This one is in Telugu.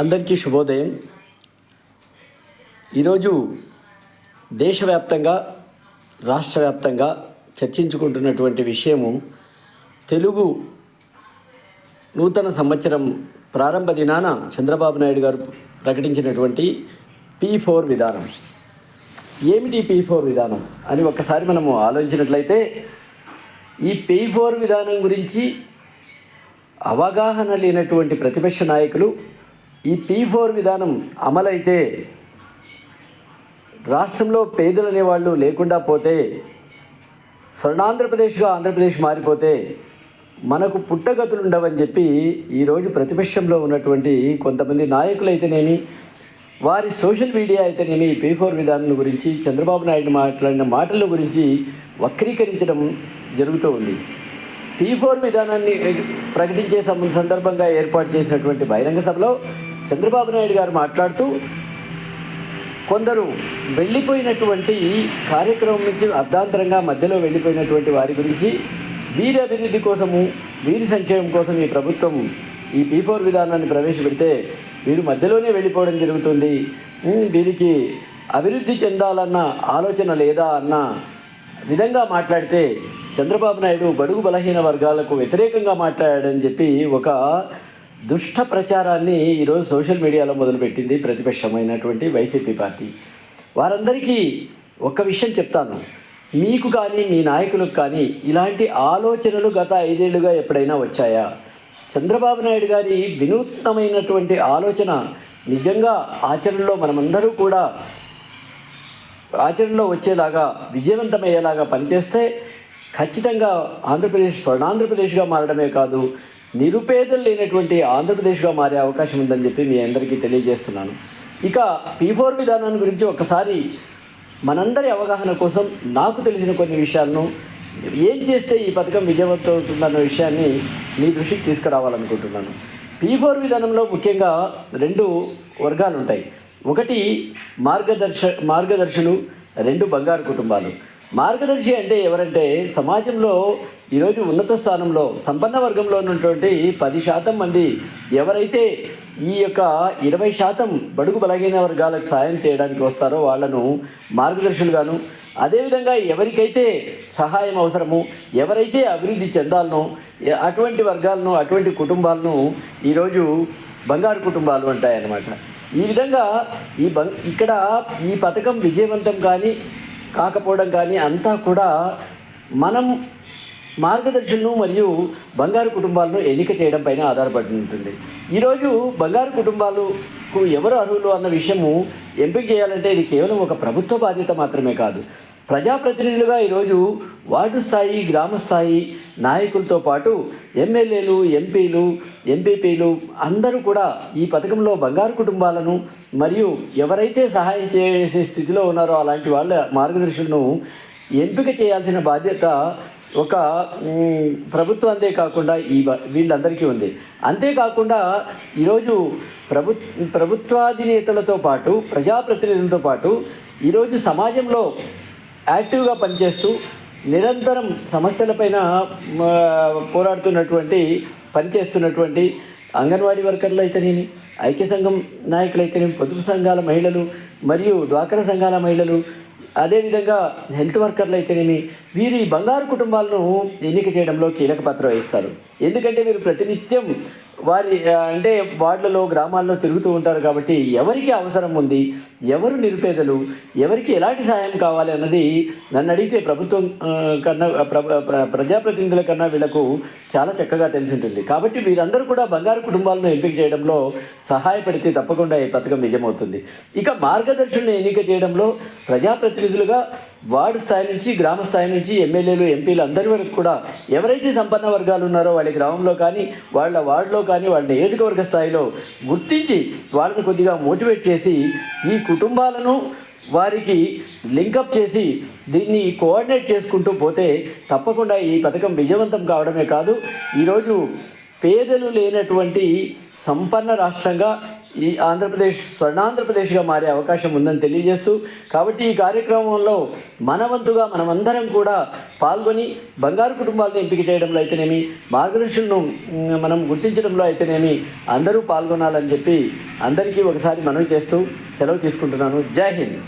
అందరికీ శుభోదయం. ఈరోజు దేశవ్యాప్తంగా రాష్ట్ర వ్యాప్తంగా చర్చించుకుంటున్నటువంటి విషయము తెలుగు నూతన సంవత్సరం ప్రారంభ దినాన చంద్రబాబు నాయుడు గారు ప్రకటించినటువంటి పీ ఫోర్ విధానం. ఏమిటి పీ ఫోర్ విధానం? అని ఒకసారి మనము ఆలోచించినట్లయితే ఈ పీ ఫోర్ విధానం గురించి అవగాహన లేనటువంటి ప్రతిపక్ష నాయకులు ఈ పీ ఫోర్ విధానం అమలైతే రాష్ట్రంలో పేదలు అనేవాళ్ళు లేకుండా పోతే స్వర్ణాంధ్రప్రదేశ్గా ఆంధ్రప్రదేశ్ మారిపోతే మనకు పుట్టగతులు ఉండవని చెప్పి ఈరోజు ప్రతిపక్షంలో ఉన్నటువంటి కొంతమంది నాయకులు అయితేనేమి వారి సోషల్ మీడియా అయితేనేమి పీ ఫోర్ విధానం గురించి చంద్రబాబు నాయుడు మాట్లాడిన మాటల గురించి వక్రీకరించడం జరుగుతూ ఉంది. పీ ఫోర్ విధానాన్ని ప్రకటించే సం- సందర్భంగా ఏర్పాటు చేసినటువంటి బహిరంగ సభలో చంద్రబాబు నాయుడు గారు మాట్లాడుతూ కొందరు వెళ్ళిపోయినటువంటి కార్యక్రమం నుంచి అర్ధాంతరంగా మధ్యలో వెళ్ళిపోయినటువంటి వారి గురించి వీరి అభివృద్ధి కోసము వీరి సంక్షేమం కోసం ఈ ప్రభుత్వం ఈ పీ ఫోర్ విధానాన్ని ప్రవేశపెడితే వీరు మధ్యలోనే వెళ్ళిపోవడం జరుగుతుంది. వీరికి అభివృద్ధి చెందాలన్న ఆలోచన లేదా అన్న విధంగా మాట్లాడితే చంద్రబాబు నాయుడు బడుగు బలహీన వర్గాలకు వ్యతిరేకంగా మాట్లాడాడని చెప్పి ఒక దుష్ట ప్రచారాన్ని ఈరోజు సోషల్ మీడియాలో మొదలుపెట్టింది ప్రతిపక్షమైనటువంటి వైసీపీ పార్టీ. వారందరికీ ఒక విషయం చెప్తాను. మీకు కానీ మీ నాయకులకు కానీ ఇలాంటి ఆలోచనలు గత ఐదేళ్ళుగా ఎప్పుడైనా వచ్చాయా? చంద్రబాబు నాయుడు గారి వినూత్నమైనటువంటి ఆలోచన నిజంగా ఆచరణలో మనమందరూ కూడా ఆచరణలో వచ్చేలాగా విజయవంతమయ్యేలాగా పనిచేస్తే ఖచ్చితంగా ఆంధ్రప్రదేశ్ స్వర్ణాంధ్రప్రదేశ్గా మారడమే కాదు నిరుపేదలు లేనటువంటి ఆంధ్రప్రదేశ్గా మారే అవకాశం ఉందని చెప్పి మీ అందరికీ తెలియజేస్తున్నాను. ఇక పీ ఫోర్ విధానాన్ని గురించి ఒకసారి మనందరి అవగాహన కోసం నాకు తెలిసిన కొన్ని విషయాలను ఏం చేస్తే ఈ పథకం విజయవంతం అవుతుందన్న విషయాన్ని మీ దృష్టికి తీసుకురావాలనుకుంటున్నాను. పీ ఫోర్ విధానంలో ముఖ్యంగా రెండు వర్గాలు ఉంటాయి ఒకటి మార్గదర్శ మార్గదర్శులు రెండు బంగారు కుటుంబాలు. మార్గదర్శి అంటే ఎవరంటే సమాజంలో ఈరోజు ఉన్నత స్థానంలో సంపన్న వర్గంలో ఉన్నటువంటి పది శాతం మంది ఎవరైతే ఈ యొక్క ఇరవై శాతం బడుగు బలహీన వర్గాలకు సాయం చేయడానికి వస్తారో వాళ్ళను మార్గదర్శులుగాను అదేవిధంగా ఎవరికైతే సహాయం అవసరమో ఎవరైతే అభివృద్ధి చెందాలనో అటువంటి వర్గాలను అటువంటి కుటుంబాలను ఈరోజు బంగారు కుటుంబాలు అంటాయన్నమాట. ఈ విధంగా ఈ బం ఇక్కడ ఈ పథకం విజయవంతం కానీ కాకపోవడం కానీ అంతా కూడా మనం మార్గదర్శులను మరియు బంగారు కుటుంబాలను ఎన్నిక చేయడం పైన ఆధారపడి ఉంటుంది. ఈరోజు బంగారు కుటుంబాలకు ఎవరు అర్హులు అన్న విషయము ఎంపిక చేయాలంటే ఇది కేవలం ఒక ప్రభుత్వ బాధ్యత మాత్రమే కాదు. ప్రజాప్రతినిధులుగా ఈరోజు వార్డు స్థాయి గ్రామ స్థాయి నాయకులతో పాటు ఎమ్మెల్యేలు ఎంపీలు ఎంపీపీలు అందరూ కూడా ఈ పథకంలో బంగారు కుటుంబాలను మరియు ఎవరైతే సహాయం చేసే స్థితిలో ఉన్నారో అలాంటి వాళ్ళ మార్గదర్శులను ఎంపిక చేయాల్సిన బాధ్యత ఒక ప్రభుత్వం ప్రభుత్వందే కాకుండా ఈ వీళ్ళందరికీ ఉంది. అంతేకాకుండా ఈరోజు ప్రభు ప్రభుత్వాధినేతలతో పాటు ప్రజాప్రతినిధులతో పాటు ఈరోజు సమాజంలో యాక్టివ్గా పనిచేస్తూ నిరంతరం సమస్యలపైన పోరాడుతున్నటువంటి పనిచేస్తున్నటువంటి అంగన్వాడీ వర్కర్లు అయితేనేమి ఐక్య సంఘం నాయకులు అయితేనేమి పొదుపు సంఘాల మహిళలు మరియు డ్వాక్రా సంఘాల మహిళలు అదేవిధంగా హెల్త్ వర్కర్లు అయితేనేమి వీరు ఈ బంగారు కుటుంబాలను ఎన్నిక చేయడంలో కీలక పాత్ర వహిస్తారు. ఎందుకంటే వీరు ప్రతినిత్యం వారి అంటే వార్డులలో గ్రామాల్లో తిరుగుతూ ఉంటారు కాబట్టి ఎవరికి అవసరం ఉంది. ఎవరు నిరుపేదలు? ఎవరికి ఎలాంటి సహాయం కావాలి అన్నది నన్ను అడిగితే ప్రభుత్వం కన్నా ప్ర- ప్ర- ప్రజాప్రతినిధుల కన్నా వీళ్ళకు చాలా చక్కగా తెలిసి ఉంటుంది కాబట్టి వీరందరూ కూడా బంగారు కుటుంబాలను ఎంపిక చేయడంలో సహాయపడితే తప్పకుండా ఈ పథకం నిజమవుతుంది. ఇక మార్గదర్శులను ఎన్నిక చేయడంలో ప్రజాప్రతినిధులుగా వార్డు స్థాయి నుంచి గ్రామ స్థాయి నుంచి ఎమ్మెల్యేలు ఎంపీలు అందరి వరకు కూడా ఎవరైతే సంపన్న వర్గాలు ఉన్నారో వాళ్ళ గ్రామంలో కానీ వాళ్ళ వార్డులో కానీ వాళ్ళ నియోజకవర్గ స్థాయిలో గుర్తించి వాళ్ళని కొద్దిగా మోటివేట్ చేసి ఈ కుటుంబాలను వారికి లింకప్ చేసి దీన్ని కోఆర్డినేట్ చేసుకుంటూ పోతే తప్పకుండా ఈ పథకం విజయవంతం కావడమే కాదు ఈరోజు పేదలు లేనటువంటి సంపన్న రాష్ట్రంగా ఈ ఆంధ్రప్రదేశ్ స్వర్ణాంధ్రప్రదేశ్గా మారే అవకాశం ఉందని తెలియజేస్తూ కాబట్టి ఈ కార్యక్రమంలో మనవంతుగా మనమందరం కూడా పాల్గొని బంగారు కుటుంబాలను ఎంపిక చేయడంలో అయితేనేమి మార్గదర్శులను మనం గుర్తించడంలో అయితేనేమి అందరూ పాల్గొనాలని చెప్పి అందరికీ ఒకసారి మనవి చేస్తూ సెలవు తీసుకుంటున్నాను. జై హింద్.